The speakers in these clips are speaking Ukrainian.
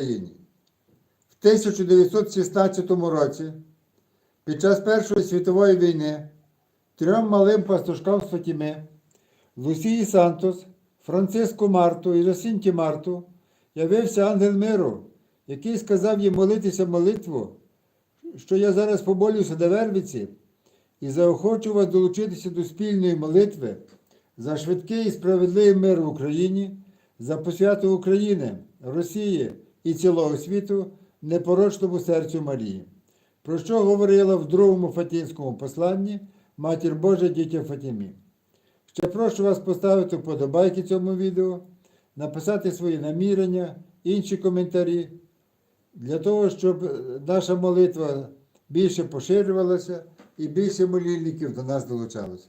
В 1916 році, під час Першої світової війни, трьом малим пастушкам з Лусії Сантос, Франциску Марту і Жасінті Марту, явився ангел миру, який сказав їм молитися молитву, що я зараз поболюся до Вервиці, і заохочу вас долучитися до спільної молитви за швидкий і справедливий мир в Україні, за посвяту України, Росії і цілого світу непорочному серцю Марії, про що говорила в другому Фатінському посланні Матір Божа дітям Фатімі. Ще прошу вас поставити вподобайки цьому відео, написати свої намірення, інші коментарі, для того, щоб наша молитва більше поширювалася і більше молільників до нас долучалося.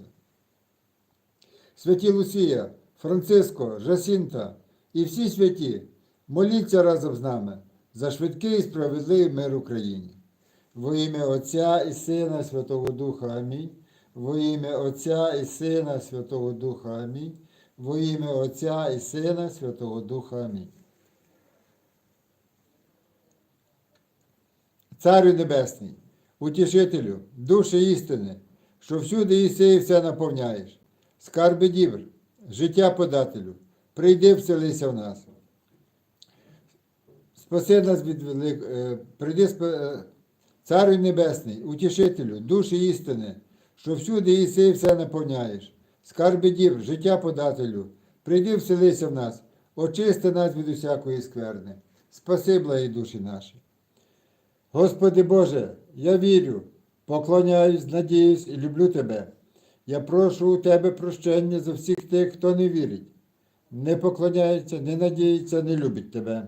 Святі Лусія, Франциско, Жасінта і всі святі, моліться разом з нами за швидкий і справедливий мир Україні. Во ім'я Отця і Сина і Святого Духа Амінь. Во ім'я Отця і Сина і Святого Духа Амінь. Во ім'я Отця і Сина і Святого Духа Амінь. Царю Небесний, утішителю, душі істини, що всюди єси і все наповняєш, скарби дівр, життя подателю, прийди вселися в нас. Спаси нас від велик... е, прийди, спа- е, Царю Небесний, утішителю, душі істини, що всюди єси і все наповняєш, скарби дівр, життя подателю, прийди вселися в нас, очисти нас від усякої скверни, спаси благі душі наші. Господи Боже, я вірю, поклоняюсь, надіюсь і люблю Тебе. Я прошу у Тебе прощення за всіх тих, хто не вірить, не поклоняється, не надіється, не любить Тебе.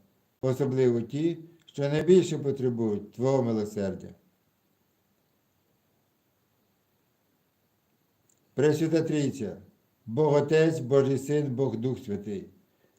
особливо ті, що найбільше потребують Твого милосердя. Пресвята Трійця, Бог Отець, Божий Син, Бог Дух Святий.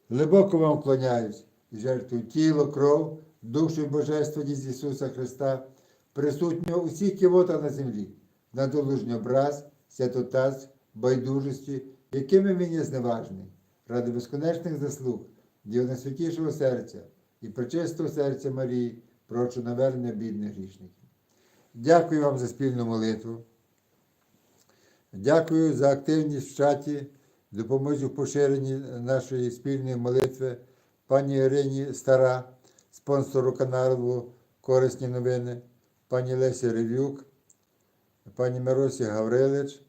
Глибоко вам вклоняюсь і жертвую тіло, кров, душу і божество діз Ісуса Христа, присутнього у всіх кивотах на землі, на долужній образ, святотаз, байдужості, якими є зневажний, ради безконечних заслуг, Діва найсвятішого серця і пречистого серця Марії, прочу навернення бідних грішників. Дякую вам за спільну молитву. Дякую за активність в чаті, допомозі в поширенні нашої спільної молитви пані Ірині Стара, спонсору каналу Корисні новини, пані Лесі Ревюк, пані Миросі Гаврилич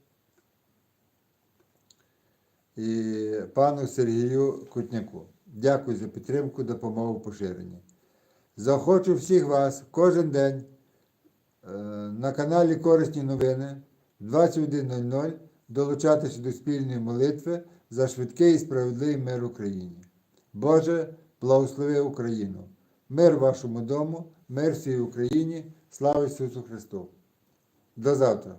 і пану Сергію Кутняку. Дякую за підтримку, допомогу в поширенні. Захочу всіх вас кожен день е, на каналі Корисні новини в 21.00 долучатися до спільної молитви за швидкий і справедливий мир Україні. Боже, благослови Україну, Мир вашому дому, мир всій Україні, слава Ісусу Христу. До завтра.